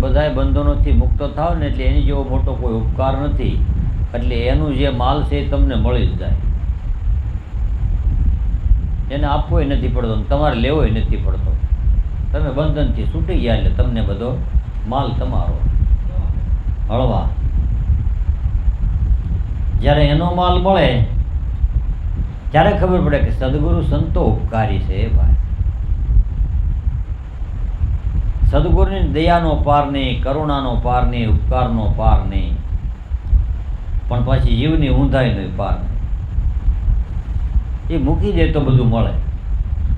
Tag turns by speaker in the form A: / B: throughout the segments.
A: બધાય બંધનોથી મુક્ત થાવ ને એટલે એની જેવો મોટો કોઈ ઉપકાર નથી. એટલે એનું જે માલ છે એ તમને મળી જ જાય. એને આપવો નથી પડતો તમારે લેવો નથી પડતો. તમે બંધનથી છૂટી ગયા એટલે તમને બધો માલ તમારો. હળવા. જ્યારે એનો માલ મળે, ત્યારે ખબર પડે કે સદગુરુ સંતો ઉપકારી છે, ભાઈ. સદગુરુની દયાનો પાર નહીં, કરુણાનો પાર નહીં, ઉપકારનો પાર નહીં. પણ પછી જીવની ઊંધાઈ નહીં પાર એ મૂકી દે તો બધું મળે.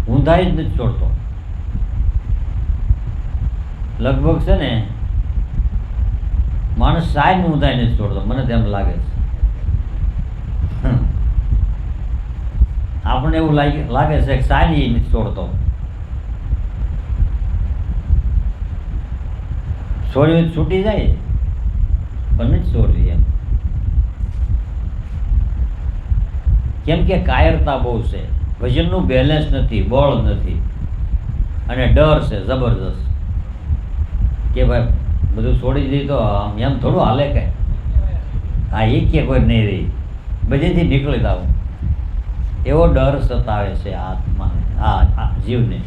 A: ઊંધાઈ જ નથી છોડતો. લગભગ છે ને, માણસ સાહેબ ઊંધાઈ નથી છોડતો. મને તેમ લાગે છે. આપણને એવું લાગે લાગે છે કે સાયની નથી છોડતો. છોડ્યું છૂટી જાય? પણ નથી છોડવી એમ. કેમ કે કાયરતા બહુ છે. વજનનું બેલેન્સ નથી, બળ નથી. અને ડર છે જબરદસ્ત કે ભાઈ, બધું છોડી દીધું તો એમ થોડું હાલે કે? હા, એ કે કોઈ નહીં રહી. બધેથી નીકળી જાવ એવો ડર સતાવે છે આત્માને આ જીવને.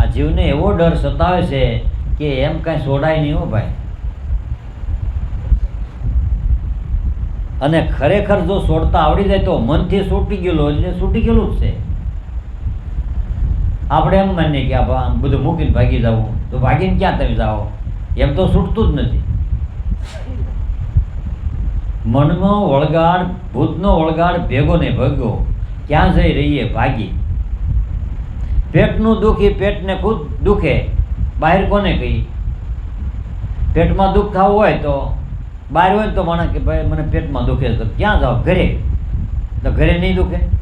A: આ જીવને એવો ડર સતાવે છે કે એમ કાંઈ છોડાય નહીં હો ભાઈ. અને ખરેખર જો છોડતા આવડી જાય તો મનથી છૂટી ગયેલો એટલે છૂટી ગયેલું જ છે. આપણે એમ માનીએ કે આ બધું મૂકીને ભાગી જવું તો ભાગીને ક્યાં તમે જાઓ? એમ તો છૂટતું જ નથી. મનનો વળગાડ, ભૂતનો વળગાડ ભેગો ને ભેગો ક્યાં જઈ રહીએ? ભાગી. પેટનું દુખી, પેટને ખુદ દુખે. બહાર કોને કહી? પેટમાં દુઃખ થવું હોય તો બહાર હોય તો માણસ કે ભાઈ, મને પેટમાં દુખે તો ક્યાં જાઓ ઘરે? તો ઘરે નહીં દુખે.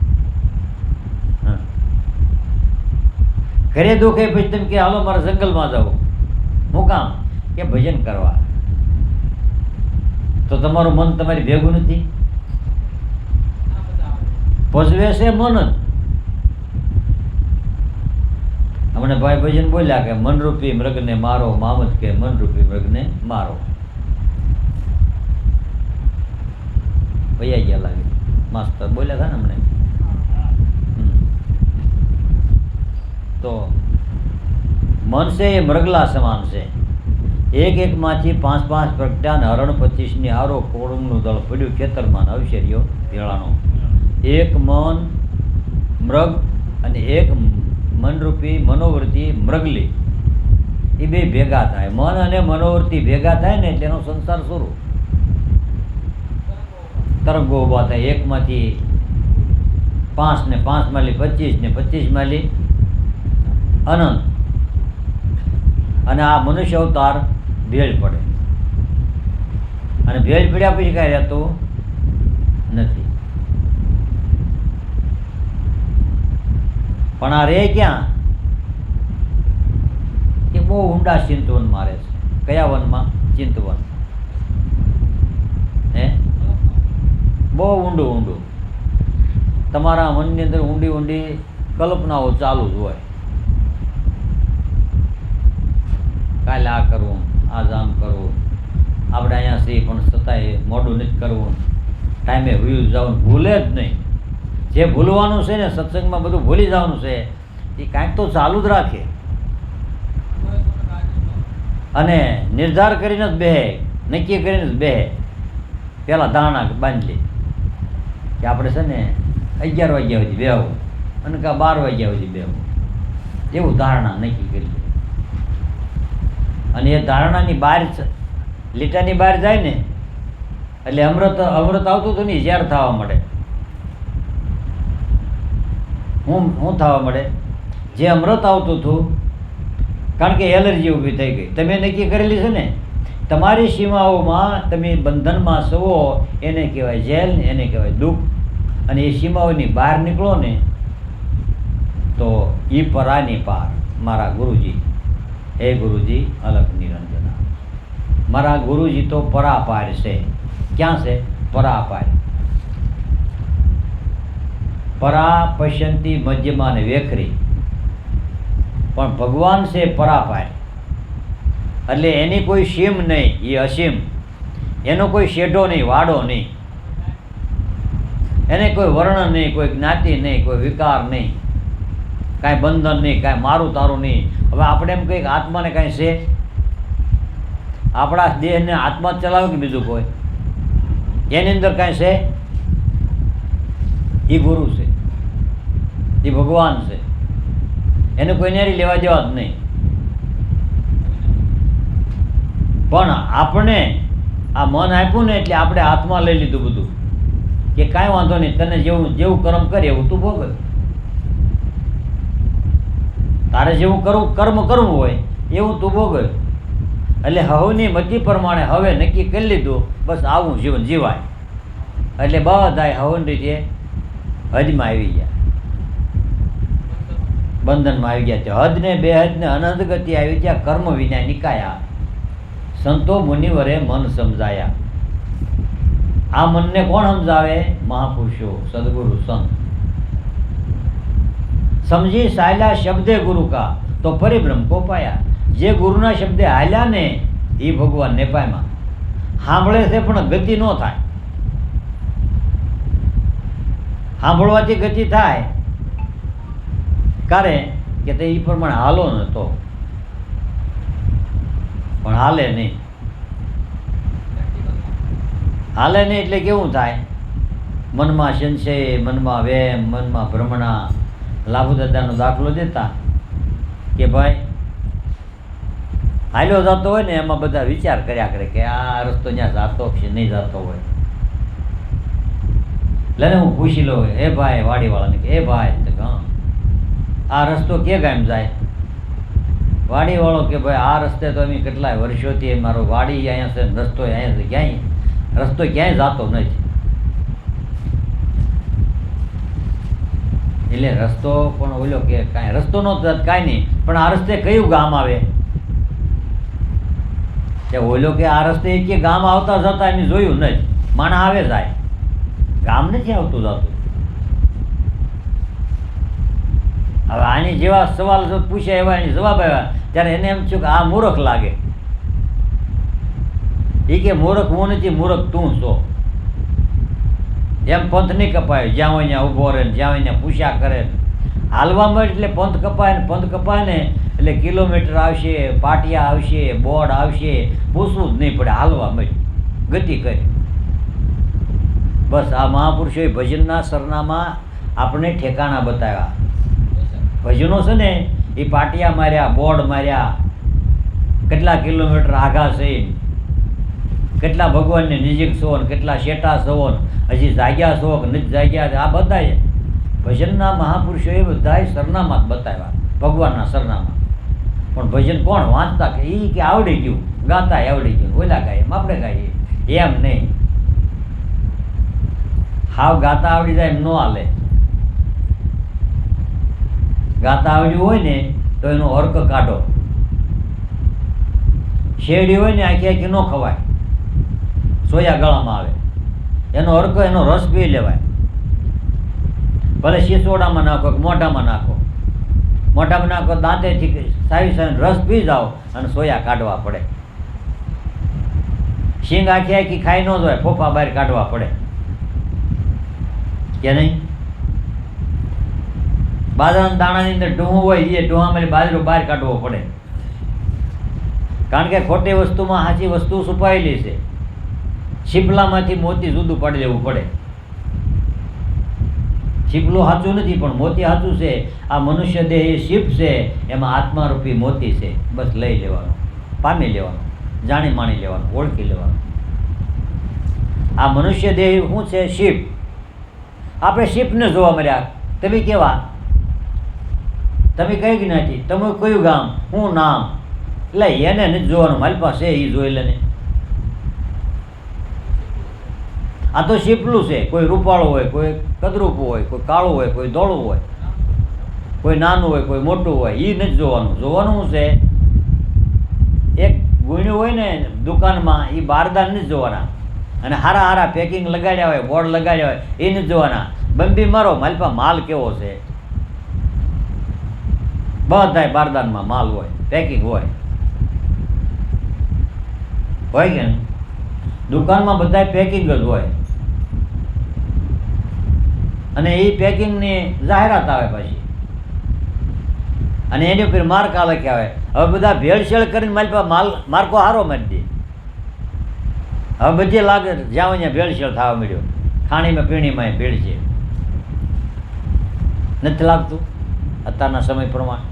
A: ઘરે દુખે પછી તમે કે, હાલો, મારે જંગલમાં જાઓ. હું કામ? કે ભજન કરવા. તો તમારું મન તમારી ભેગું નથી? પજવે છે મન જ. હમણાં ભાઈ ભજન બોલ્યા કે, મનરૂપી મૃગને મારો, મામત કે મનરૂપી મૃગને મારો. ભૈયા ગયા લાગે. માસ્તર બોલ્યા હતા ને અમને? તો મન છે એ મૃગલા સમાન છે. એક એકમાંથી પાંચ પાંચ પ્રગટ્યા હરણ પચીસની આરો કોળમનું દળ પડ્યું ખેતરમાં અવશેરીઓ, ભેળાનો. એક મન, મૃગ અને એક મનરૂપી, મનોવૃત્તિ, મૃગલી. એ બે ભેગા થાય. મન અને મનોવૃત્તિ ભેગા થાય ને તેનો સંસાર શરૂ. તરંગો ઊભા થાય. એકમાંથી પાંચ ને પાંચ માલી, પચીસ ને પચીસ માલી. અનંત. અને આ મનુષ્ય અવતાર ભેળ પડે. અને ભેળ પડ્યા પછી કાંઈ રહેતું નથી. પણ આ રે ક્યાં? એ બહુ ઊંડા ચિંતવન મારે છે. કયા વનમાં? ચિંતવન. હે? બહુ ઊંડું ઊંડું. તમારા મનની અંદર ઊંડી ઊંડી કલ્પનાઓ ચાલુ જ હોય. કાલે આ કરવું આજ આમ કરવું. આપણે અહીંયા છીએ પણ છતાંય મોડું નથી કરવું. ટાઈમે વ્યૂ જવું ભૂલે જ નહીં. જે ભૂલવાનું છે ને સત્સંગમાં બધું ભૂલી જવાનું છે, એ કાંઈક તો ચાલુ જ રાખે. અને નિર્ધાર કરીને જ બેહે, નક્કી કરીને જ બેહે. પહેલાં ધારણા બાંધી કે આપણે છે ને અગિયાર વાગ્યા સુધી બેહવું અને કાં બાર વાગ્યા સુધી બેહવું. એવું ધારણા નક્કી કરી લે. અને એ ધારણાની બહાર લીટાની બહાર જાય ને, એટલે અમૃત અમૃત આવતું હતું ને ઝેર થવા મળે હું હું થવા મળે? જે અમૃત આવતું હતું, કારણ કે એલર્જી ઊભી થઈ ગઈ. તમે નક્કી કરેલી છે ને? તમારી સીમાઓમાં તમે બંધનમાં સવો, એને કહેવાય જેલ એને કહેવાય દુઃખ. અને એ સીમાઓની બહાર નીકળો ને, તો એ પરાની પાર મારા ગુરુજી. હે ગુરુજી, અલગ નિરંજના. મારા ગુરુજી તો પરાપાર છે. ક્યાં છે? પરાપાર. પરા પશ્યંતી મધ્યમાં ને વેખરી. પણ ભગવાન છે પરાપાય એટલે એની કોઈ સીમ નહીં, એ અસીમ. એનો કોઈ શેઢો નહીં, વાડો નહીં. એને કોઈ વર્ણ નહીં, કોઈ જ્ઞાતિ નહીં, કોઈ વિકાર નહીં. કાંઈ બંધન નહીં, કાંઈ મારું તારું નહીં. હવે આપણે એમ કહીએ કે આત્માને કાંઈ છે? આપણા દેહને આત્મા ચલાવે કે બીજું કોઈ? એની અંદર કાંઈ છે? એ ગુરુ છે. એ ભગવાન છે. એને કોઈ નેરી લેવા દેવા જ નહીં. પણ આપણે આ મન આપ્યું ને એટલે આપણે હાથમાં લઈ લીધું બધું. કે કાંઈ વાંધો નહીં, તને જેવું જેવું કર્મ કરે એવું તું ભોગવ તારે જેવું કરવું કર્મ કરવું હોય, એવું તું ભોગવ એટલે હવની મતી પ્રમાણે હવે નક્કી કરી લીધું, બસ આવું જીવન જીવાય. એટલે બધાય હવન રીતે હજમાં આવી ગયા. બંધનમાં આવી ગયા છે. હદ ને બે હદ અનંત ગતિ આવી ત્યાં કર્મ વિના નિકાયા. સંતો મુનિવરે મન સમજાયા. આ મનને કોણ સમજાવે? મહાપુરુષો, સદગુરુ, સંત. સમજી સાયલા શબ્દે ગુરુ કા, તો પરિભ્રમ કો પાયા જે ગુરુના શબ્દે હાલ્યા ને એ ભગવાનને નેપાયમાં. સાંભળે છે પણ ગતિ ન થાય. સાંભળવાથી ગતિ થાય. કારણ કે તે એ પ્રમાણે હાલો ને તો. પણ હાલે નહીં. હાલે નહીં એટલે કેવું થાય? મનમાં સંશય, મનમાં વેમ, મનમાં ભ્રમણા. લાભુ દાદાનો દાખલો દેતા કે ભાઈ, હાલ્યો જતો હોય ને એમાં બધા વિચાર કર્યા કરે કે આ રસ્તો ત્યાં જતો કે નહીં જતો હોય. એટલે હું પૂછી લઉં એ ભાઈ વાડીવાળાને કે એ ભાઈ આ રસ્તો કે ગામ જાય? વાડીવાળો કે ભાઈ, આ રસ્તે તો અમે કેટલાય વર્ષોથી મારો વાડી અહીંયા છે રસ્તો અહીંયા છે, ક્યાંય? રસ્તો ક્યાંય જતો નથી. એટલે રસ્તો પણ ઓલો કે કાંઈ, રસ્તો નો કાંઈ નહીં, પણ આ રસ્તે કયું ગામ આવે? કે ઓલો કે આ રસ્તે કે ગામ આવતા જતા એમ જોયું નહીં માણા આવે જાય. ગામ નથી આવતું જતું. હવે આની જેવા સવાલ પૂછ્યા એવા એની જવાબ આવ્યા, ત્યારે એને એમ થયું કે આ મૂર્ખ લાગે. એ કે મૂર્ખ હું નથી, મૂર્ખ તું છો. એમ પંથ નહીં કપાય, જ્યાં હોય ત્યાં ઊભો રહે જ્યાં હોય ત્યાં પૂછ્યા કરે હાલવા હાલવામાં એટલે પંથ કપાય ને, પંથ કપાય ને, એટલે કિલોમીટર આવશે, પાટિયા આવશે, બોર્ડ આવશે, પૂછવું જ નહીં પડે, હાલવા મળી. ગતિ કરી. બસ આ મહાપુરુષોએ ભજનના સરનામાં આપણે ઠેકાણા બતાવ્યા. ભજનો છે ને, એ પાટિયા માર્યા, બોર્ડ માર્યા, કેટલા કિલોમીટર આઘા છે કેટલા ભગવાનને નજીક છો ને, કેટલા શેટા છો હજી જાગ્યા છો કે નથી જાગ્યા આ બધા ભજનના મહાપુરુષોએ બધાય સરનામા બતાવ્યા, ભગવાનના સરનામા પણ ભજન કોણ વાંચતા કે એ કે આવડી ગયું, ગાતા આવડી ગયું, ઓલા ગાય એમ, આપણે ગાઈએ. એમ નહીં. હાવ ગાતા આવડી જાય એમ ન હાલે. ગાતા આવડ્યું હોય ને તો એનો અર્ક કાઢો. શેરડી હોય ને આખી આખી ન ખવાય. સોયા ગળામાં આવે. એનો અર્ક, એનો રસ પી લેવાય. ભલે શીસોડામાં નાખો કે મોઢામાં નાખો. મોઢામાં નાખો, દાંતેથી સાવી સાવી રસ પી જાઓ અને સોયા કાઢવા પડે. શીંગ આખી આખી ખાઈ ન જોઈએ ફોફા બહાર કાઢવા પડે. કે નહીં? બાજરાના દાણાની અંદર ડોહું હોય એ ડોહામાં બાજરો બહાર કાઢવો પડે. કારણ કે ખોટી વસ્તુમાં સાચી વસ્તુ છુપાયેલી છે. છીપલામાંથી મોતી જુદું પાડી લેવું પડે. છીપલું સાચું નથી, પણ મોતી સાચું છે. આ મનુષ્ય દેહ એ શિપ છે, એમાં આત્મારૂપી મોતી છે. બસ લઈ લેવાનું, પામી લેવાનું, જાણી માણી લેવાનું, ઓળખી લેવાનું. આ મનુષ્ય દેહ શું છે? શિપ આપણે શિપને જોવા મળ્યા. તમે કેવા? તમે કઈ જ્ઞાતિ તમે કયું ગામ? હું નામ. એટલે એને નથી જોવાનું, મારી પાસે એ જોઈ લે આ તો શીપલું છે. કોઈ રૂપાળું હોય, કોઈ કદરૂપું હોય, કોઈ કાળું હોય, કોઈ ધોળું હોય, કોઈ નાનું હોય, કોઈ મોટું હોય એ નથી જોવાનું. જોવાનું છે? એક ગુણ્યું હોય ને દુકાનમાં એ બારદાન નથી જોવાના. અને હારા હારા પેકિંગ લગાડ્યા હોય બોર્ડ લગાડ્યા હોય એ નથી જોવાના. બંબી મારો પાસે માલ કેવો છે? બધાય બારદાનમાં માલ હોય પેકિંગ હોય. હોય કે દુકાનમાં બધાય પેકિંગ જ હોય. અને એ પેકિંગની જાહેરાત આવે પછી. અને એની ઉપર માર્ક લખ્યા આવે હવે બધા ભેળસેળ કરીને મારી પાસે માલ, માર્કો હારો મારી દે. હવે બધી લાગે જ્યાં અહીંયા ભેળસેળ થવા મળ્યો ખાણીમાં, પીણીમાં ભેળ છે નથી લાગતું? અત્યારના સમય પ્રમાણે.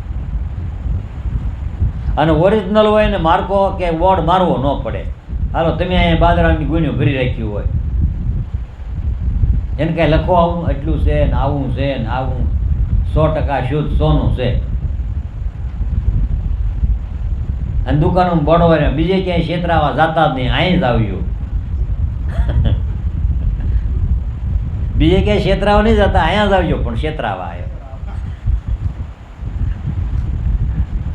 A: અને ઓરિજિનલ હોય ને માર્કો કે વોર્ડ મારવો ન પડે. હાલો, તમે અહીંયા બાજરાની ગુણ્યું ભરી રાખ્યું હોય. એને કાંઈ લખો આવું, એટલું છે ને આવું છે ને આવું. સો ટકા શુદ્ધ સોનું છે. અને દુકાનો બળો હોય ને બીજે ક્યાંય છેતરાવા જતા જ નહીં અહીં જ આવ્યું. બીજે ક્યાંય છેતરાવા નહીં જતા અહીંયા જ આવજો પણ છેતરાવા આવ્યો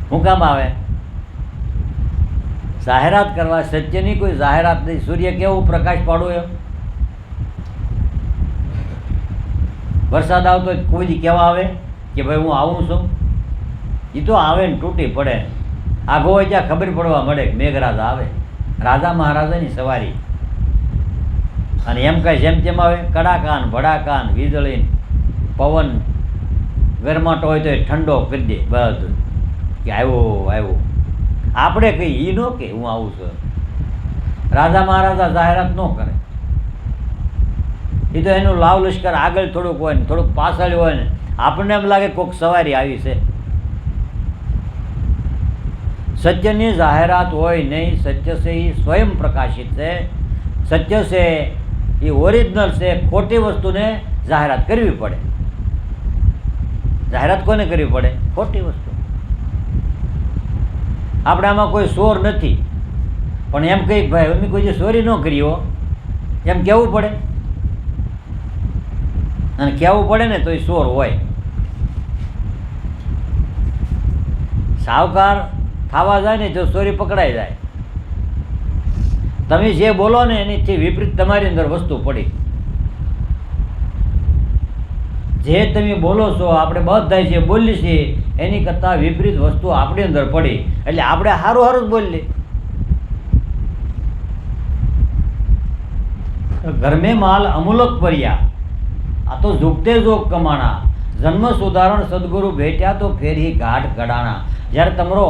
A: શું કામ આવે? જાહેરાત કરવા સત્યની કોઈ જાહેરાત નહીં. સૂર્ય કેવું પ્રકાશ પાડો એમ? વરસાદ આવતો કોઈ દી કહેવા આવે કે ભાઈ હું આવું છું? એ તો આવે ને, તૂટી પડે. આઘો હોય ત્યાં ખબર પડવા મળે મેઘરાજ આવે. રાજા મહારાજાની સવારી. અને એમ કહે જેમ તેમ આવે. કડાકાન, ભડાકાન વીજળી પવન. ગરમાટો હોય તો એ ઠંડો કરી દે બધું. કે આવ્યો આવ્યો આપણે કહીએ એ ન કે હું આવું છું રાજા મહારાજા જાહેરાત ન કરે. એ તો એનું લાવ લશ્કર આગળ થોડુંક હોય ને, થોડુંક પાછળ હોય ને, આપણને એમ લાગે કોઈક સવારી આવી છે. સત્યની જાહેરાત હોય નહીં, સત્ય છે એ સ્વયં પ્રકાશિત છે. સત્ય છે એ ઓરિજિનલ છે, ખોટી વસ્તુને જાહેરાત કરવી પડે. જાહેરાત કોને કરવી પડે? ખોટી વસ્તુ. આપણે આમાં કોઈ સોર નથી. પણ એમ કંઈક ભાઈ, અમે કોઈ જે ચોરી ન કરી હો. એમ કહેવું પડે? અને કહેવું પડે ને તો એ સોર હોય. સાવકાર થવા જાય ને તો ચોરી પકડાઈ જાય. તમે જે બોલો ને એનીથી વિપરીત તમારી અંદર વસ્તુ પડી. જે તમે બોલો છો, આપણે બધા જે બોલીએ છીએ એની કરતાં વિપરીત વસ્તુ આપણી અંદર પડી. એટલે આપણે સારું સારું જ બોલીએ ઘરમે માલ અમૂલક પર્યા આ તો ઝુકતે જોગ કમાણા. જન્મ સુધારણ સદગુરુ ભેટ્યા તો ફેરી ઘાટ ઘડાણા. જ્યારે તમારો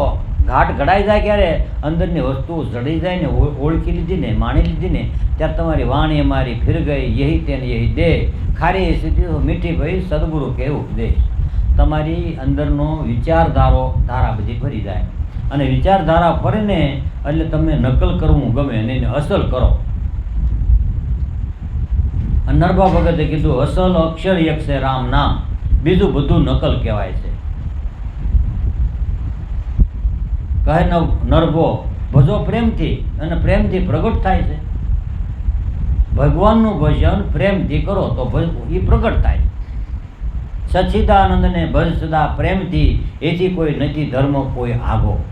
A: ઘાટ ઘડાઈ જાય ક્યારે? અંદરની વસ્તુ જડી જાય ને ઓળખી લીધી ને માણી લીધી ને, ત્યારે તમારી વાણી અમારી ફિર ગઈ યહી તેને યહી દે. ખારી સીધી મીઠી ભાઈ સદગુરુ કેવું ઉપદેશ. તમારી અંદરનો વિચારધારો ધારા બધી ફરી જાય. અને વિચારધારા ફરે ને એટલે તમને નકલ કરવું ગમે અને એને અસલ કરો. નરભા ભગતે કીધું, અસલ અક્ષર એક છે, રામ નામ. બીજું બધું નકલ કહેવાય છે. કહે નરભો, ભજો પ્રેમથી અને પ્રેમથી પ્રગટ થાય છે. ભગવાનનું ભજન પ્રેમથી કરો તો એ પ્રગટ થાય સચ્ચિદાનંદને ભજ સદા પ્રેમથી, એથી કોઈ નથી ધર્મ, કોઈ આગો.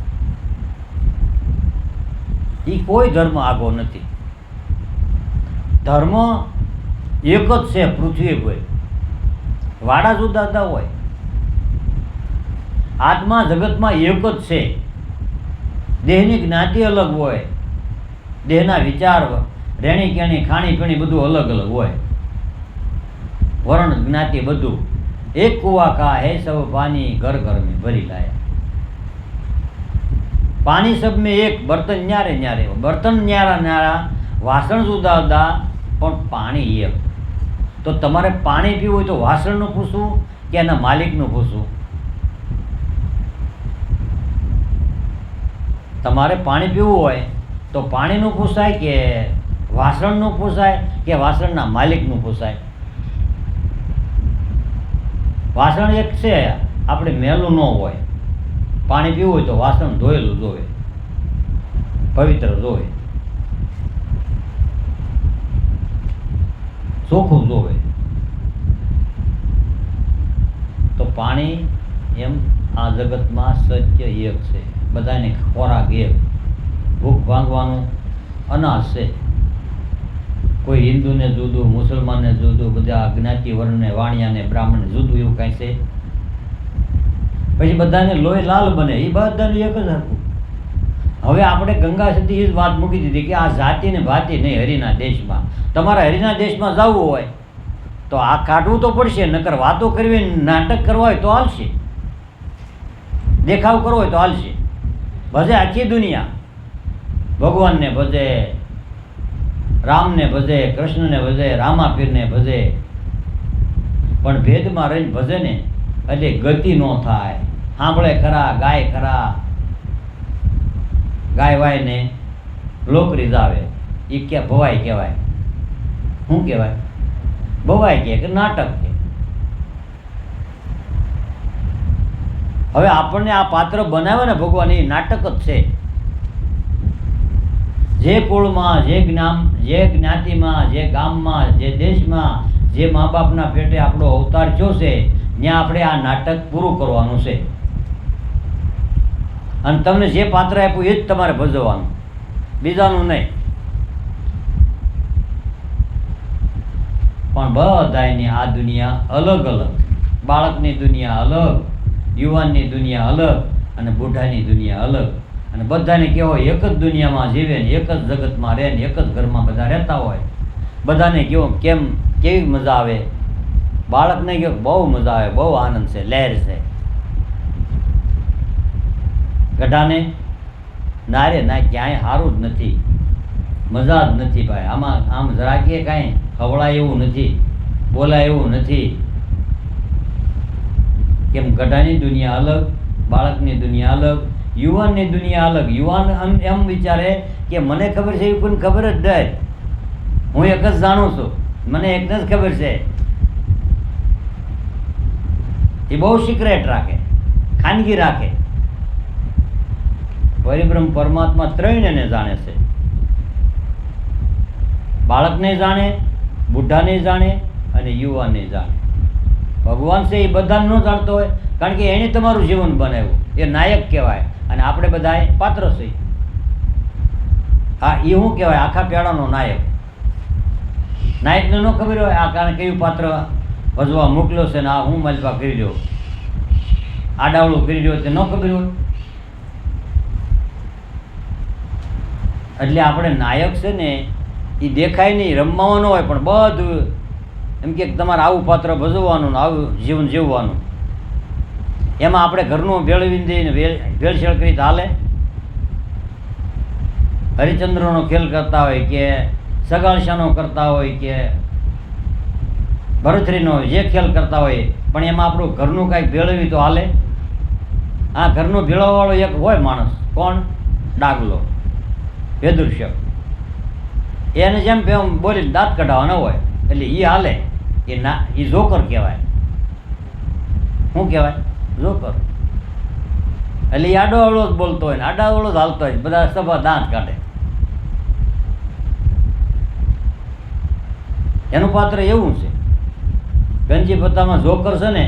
A: એ કોઈ ધર્મ આગો નથી. ધર્મ એક જ છે, પૃથ્વી હોય વાડા જુદા જુદા હોય. આત્મા જગતમાં એક જ છે. દેહની જ્ઞાતિ અલગ હોય. દેહના વિચાર રહેણી કેણી ખાણી પીણી બધું અલગ અલગ હોય. વર્ણ જ્ઞાતિ બધું. એક કુવા કા હે સબ પાણી ઘર ઘર મેં ભરી લાયા. પાણી સબ મેં એક, બર્તન ન્યારે ન્યારે બર્તન ન્યારા ન્યારા, વાસણ જુદા જુદા પણ પાણી એક. તો તમારે પાણી પીવું હોય તો વાસણનું પૂછવું કે એના માલિકનું પૂછવું તમારે પાણી પીવું હોય તો પાણીનું પૂછાય કે વાસણનું પૂછાય કે વાસણના માલિકનું પૂછાય? વાસણ એક છે, આપણે મેલું ન હોય. પાણી પીવું હોય તો વાસણ ધોયેલું જોવે પવિત્ર જોવે ચોખ્ખું જોવે તો પાણી એમ આ જગતમાં સત્ય એક છે. બધાને ખોરાક એક. ભૂખ ભાંગવાનું અનાજ છે. કોઈ હિન્દુને જુદું, મુસલમાનને જુદું, બધા જ્ઞાતિ વર્ણને, વાણિયાને, બ્રાહ્મણને જુદું એવું કાંઈ છે? પછી બધાને લોહી લાલ બને, એ બધાનું એક જ હતું હવે આપણે ગંગા સતી જ વાત મૂકી દીધી કે આ જાતિ ને ભાતિ નહીં હરિના દેશમાં. તમારે હરિના દેશમાં જવું હોય, તો આ કાઢવું તો પડશે, નકર વાતો કરવી, નાટક કરવા હોય તો હાલશે. દેખાવ કરવો હોય તો હાલશે. ભજે આખી દુનિયા. ભગવાનને ભજે રામને ભજે, કૃષ્ણને ભજે રામાપીરને ભજે. પણ ભેદમાં રહીને ભજે ને એટલે ગતિ ન થાય. સાંભળે ખરા, ગાય ખરા. ગાય વાય ને લોક રીઝાવે એ કે ભવાય કહેવાય. શું કહેવાય? ભવાય કે નાટક કે? હવે આપણને આ પાત્ર બનાવે ને ભગવાન, એ નાટક જ છે. જે કુળમાં, જે જ્ઞાન, જે જ્ઞાતિમાં, જે ગામમાં, જે દેશમાં, જે મા બાપના પેટે આપણો અવતાર છે, ત્યાં આપણે આ નાટક પૂરું કરવાનું છે. અને તમને જે પાત્ર આપ્યું એ જ તમારે ભજવવાનું. બીજાનું નહીં. પણ બધાની આ દુનિયા અલગ અલગ. બાળકની દુનિયા અલગ, યુવાનની દુનિયા અલગ અને બુઢાની દુનિયા અલગ. અને બધાને કેવો એક જ દુનિયામાં જીવે ને એક જ જગતમાં રહે ને એક જ ઘરમાં બધા રહેતા હોય. બધાને કેવો કેમ, કેવી મજા આવે? બાળકને કહો બહુ મજા આવે, બહુ આનંદ છે, લહેર છે. ગઢાને? ના રે, ના, ક્યાંય સારું જ નથી. મજા જ નથી ભાઈ. આમાં, આમ જરાકીએ કાંઈ ખવડાય એવું નથી, બોલાય એવું નથી. કેમ ગઢાની દુનિયા અલગ, બાળકની દુનિયા અલગ યુવાનની દુનિયા અલગ. યુવાન એમ વિચારે કે મને ખબર છે એ કોઈને ખબર જ નહીં. હું એક જ જાણું છું. મને એકને જ ખબર છે. એ બહુ સિક્રેટ રાખે. ખાનગી રાખે. પરિબ્રહ્મ પરમાત્મા ત્રણેયને જાણે છે. બાળકને જાણે, બુઢાને જાણે અને યુવાનને જાણે. ભગવાન છે એ બધાને ન જાણતો હોય, કારણ કે એણે તમારું જીવન બનાવ્યું. એ નાયક કહેવાય. અને આપણે બધાએ પાત્ર છીએ હા એ શું કહેવાય? આખા પેડાનો નાયક. નાયકને ન ખબર હોય આ કારણ કયું પાત્ર ભજવા મોકલ્યો છે ને આ હું મલપા કરી રહ્યો. આડાવડું કરી રહ્યો તે ન ખબર હોય. એટલે આપણે નાયક છે ને એ દેખાય નહીં રમવાનો હોય, પણ બધું એમ કે તમારે આવું પાત્ર ભજવવાનું ને આવું જીવન જીવવાનું. એમાં આપણે ઘરનું ભેળવીને દઈને ભેળસેળ કરી ચાલે હરિચંદ્રનો ખેલ કરતા હોય કે સગાળશાનો કરતા હોય કે ભરતરીનો જે ખેલ કરતા હોય, પણ એમાં આપણું ઘરનું કાંઈક ભેળવી તો હાલે. આ ઘરનું ભેળવવાળો એક હોય માણસ, કોણ? ડાગલો વેદૃશ્ય એને જેમ બોલી દાંત કઢાવવાનો હોય, એટલે એ હાલે. એ ના એ જોકર કહેવાય. શું કહેવાય? જોકર એટલે એ આડો જ બોલતો હોય ને આડાઅવળો જ હાલતો હોય બધા સભા દાંત કાઢે. એનું પાત્ર એવું છે, ગંજી પત્તામાં જોકર છે ને,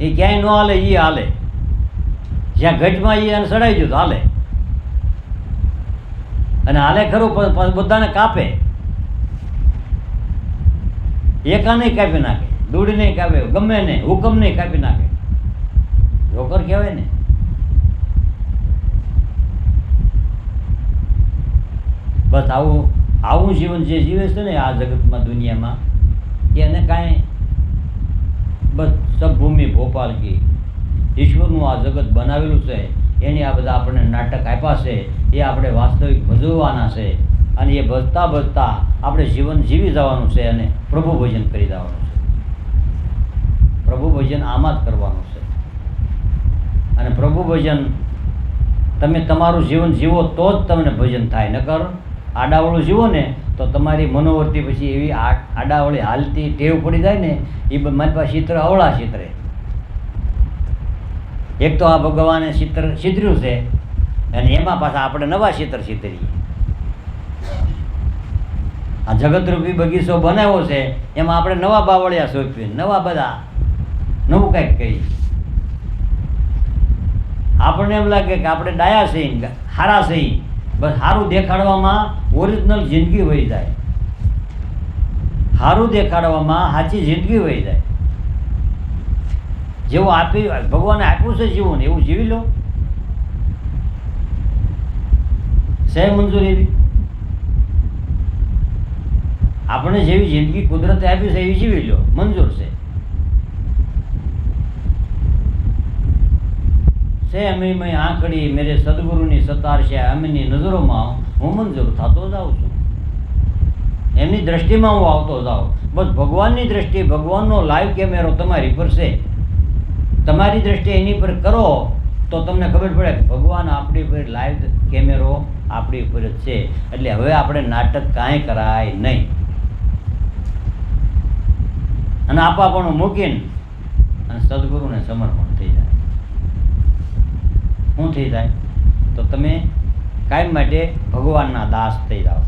A: એ ક્યાંય ન હાલે એ હાલે. જ્યાં ઘટમાં એ એને સડાઈ ગયું હાલે. અને હાલે ખરું બધાને કાપે. એકા નહીં કાપી નાખે, દૂડીને કાપે, ગમે ને નહીં કાપી નાખે. જોકર કહેવાય ને. બસ આવું આવું જીવન જે જીવે છે ને આ જગતમાં, દુનિયામાં, એને કાંઈ બસ સબભૂમિ ભોપાલ કી ઈશ્વરનું આ જગત બનાવેલું છે, એની આ બધા આપણને નાટક આપ્યા છે, એ આપણે વાસ્તવિક ભજવવાના છે, અને એ ભજતા ભજતા આપણે જીવન જીવી જવાનું છે અને પ્રભુ ભજન કરી જવાનું છે. પ્રભુ ભજન આમાં જ કરવાનું છે. અને ભજન. તમે તમારું જીવન જીવો તો જ તમને ભજન થાય. નકર આડાવળું જીવો ને તો તમારી મનોવૃત્તિ પછી એવી આડાવળી હાલતી ટેવ પડી જાય ને એ મારી પાસે ચિત્ર અવળા ચિત્રે. એક તો આ ભગવાને ચિત્ર ચિતર્યું છે અને એમાં પાછા આપણે નવા ચિત્ર ચિતરીએ. આ જગતરૂપી બગીચો બનાવ્યો છે, એમાં આપણે નવા બાવળિયા સોંપીએ નવા બધા. નવું કંઈક કહીએ. આપણને એમ લાગે કે આપણે ડાયા છીએ હારા છીએ. બસ સારું દેખાડવામાં ઓરિજિનલ જિંદગી વહી જાય. સારું દેખાડવામાં સાચી જિંદગી વહી જાય. જેવું આપી, ભગવાને આપ્યું છે જીવન, એવું જીવી લો. સહે મંજૂર આપણે જેવી જિંદગી કુદરતે આપી છે એવી જીવી લો. મંજૂર છે. છે અમે આંકડી મેરે સદગુરુની સતાર છે અમીની નજરોમાં હું મંજૂર થતો જાઉં છું. એમની દ્રષ્ટિમાં હું આવતો જાઉં. બસ ભગવાનની દ્રષ્ટિ, ભગવાનનો લાઈવ કેમેરો તમારી પર છે. તમારી દ્રષ્ટિ એની પર કરો, તો તમને ખબર પડે કે ભગવાન આપણી પર લાઈવ કેમેરો આપણી ઉપર જ છે. એટલે હવે આપણે નાટક કાંઈ કરાય નહીં. અને આપાપણું મૂકીને અને સદગુરુને સમર્પણ શું થઈ જાય? તો તમે કાયમ માટે ભગવાનના દાસ થઈ જાઓ.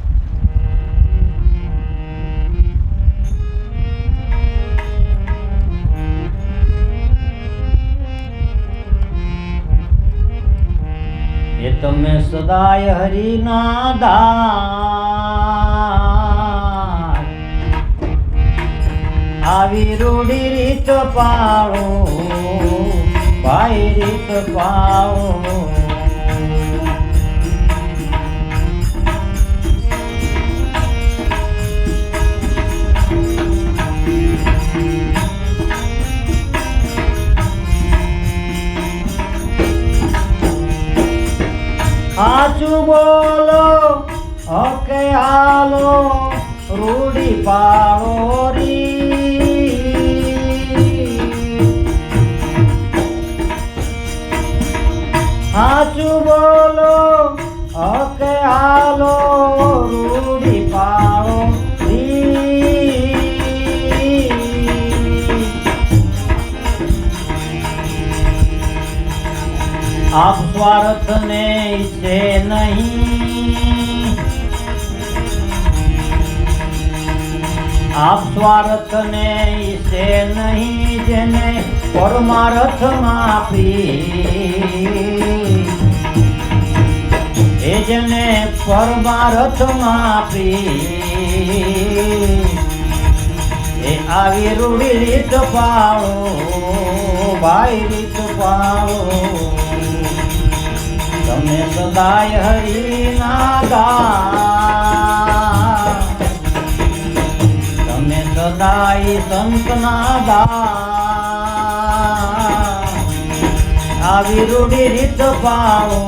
A: એ તમે સદાય હરિના દા આવી રૂડી રીત પાળો. ભાઈ રીત પાળો સાચું બોલો હકે હાલો રૂડી સાચું બોલો હકે હાલો રૂડી પાડો રી આપ સ્વાર્થ ને ઈચ્છે નહીં આપ સ્વાર્થ ને ઈચ્છે નહીં જેને પરમાર્થમાં પ્રી એ જેને પરમાર્થ પી એ આવી રૂડી રીત પાળો, ભાઈ રીત પાળો. તમે સદાય હરિના દા તમે સદાય સંતના દા આવી રૂડી રીત પાળો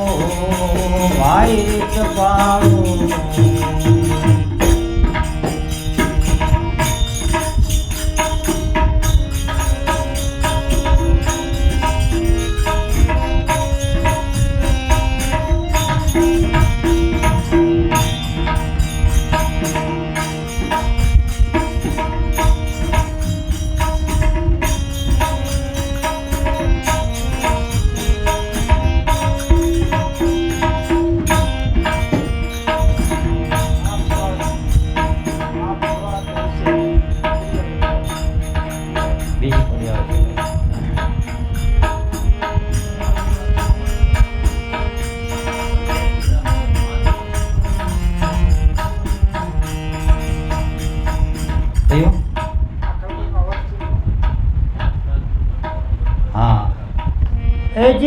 A: ભાઈ રીત પાળો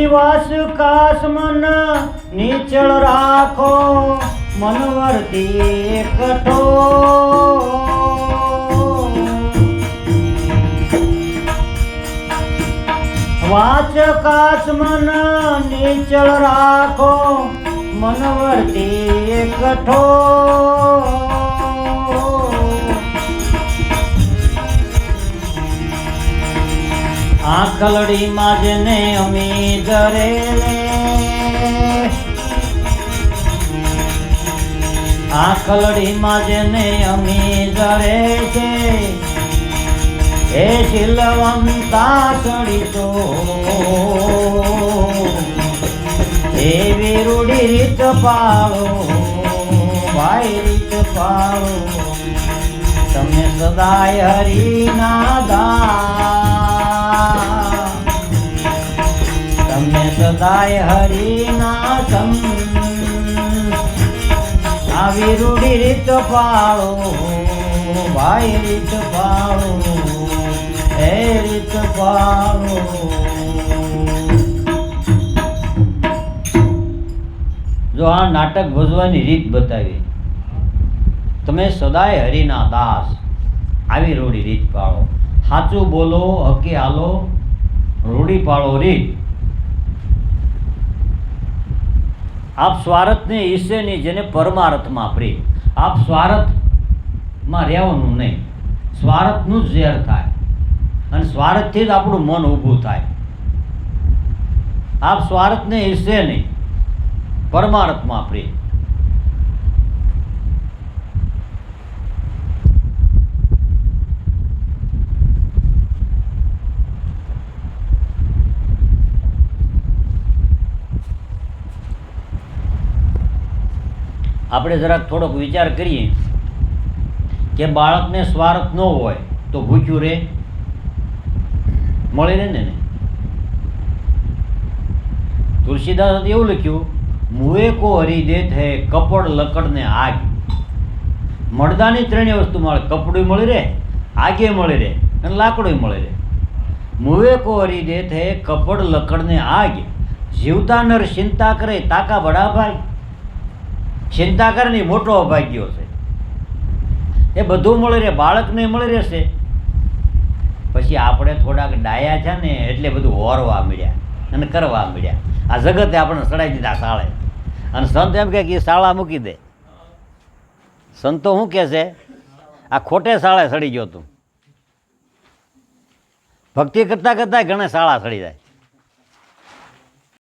A: એ જીવાસ કાશ મન નીચળ રાખો મન વર્તી કઠો વાચ કાશ મન નીચળ રાખો મન વર્તી આંખલડીમાં જેને અમી ધરેલે આંખલડીમાં જેને અમી જરે છે. હે શીલવંતા સડીતો એવી રૂડી રીત પાળો. ભાઈ રીત પાળો. તમે સદાય હરિના દા તમે સદાય હરિના સમ આવી રૂડી રીત પાળો, ભાઈ રીત પાળો રીત પાળો. જો આ નાટક ભજવાની રીત બતાવી, તમે સદાય હરિના દાસ, આવી રોડી રીત પાળો. સાચું બોલો હકી હાલો, રૂડી પાળો રીત આપ સ્વાર્થને નહીં જેને પરમાર્થમાં પ્રેમ. આપ સ્વાર્થમાં રહેવાનું નહીં. સ્વાર્થનું જ ઝેર થાય. અને સ્વાર્થથી જ આપણું મન ઊભું થાય. આપ સ્વાર્થને નહીં પરમાર્થમાં પ્રેમ. આપણે જરાક થોડોક વિચાર કરીએ કે બાળકને સ્વાર્થ ન હોય તો ભૂખ્યું રહે મળે ને એને. તુલસીદાસ એવું લખ્યું, મુએ કો હરી દે હે કપડ લકડને આગ. મળદાની ત્રણેય વસ્તુ મળે કપડું મળી રહે, આગે મળી રહે અને લાકડું મળી રહે. મુએ કો હરી દે હે કપડ લકડને આગ. જીવતા નર ચિંતા કરે, તાકા બડા ભાઈ. ચિંતા કરે ને મોટો અભાગ્યો છે. એ બધું મળી રહે, બાળકને મળી રહેશે. પછી આપણે થોડાક ડાયા છે ને, એટલે બધું હોરવા મળ્યા અને કરવા મળ્યા. આ જગતે આપણને સડાઈ દીધા શાળે અને સંત એમ કહે કે એ શાળા મૂકી દે. સંતો શું કહે છે? આ ખોટે શાળે સડી ગયો તું. ભક્તિ કરતાં કરતાં ઘણા શાળા સડી જાય.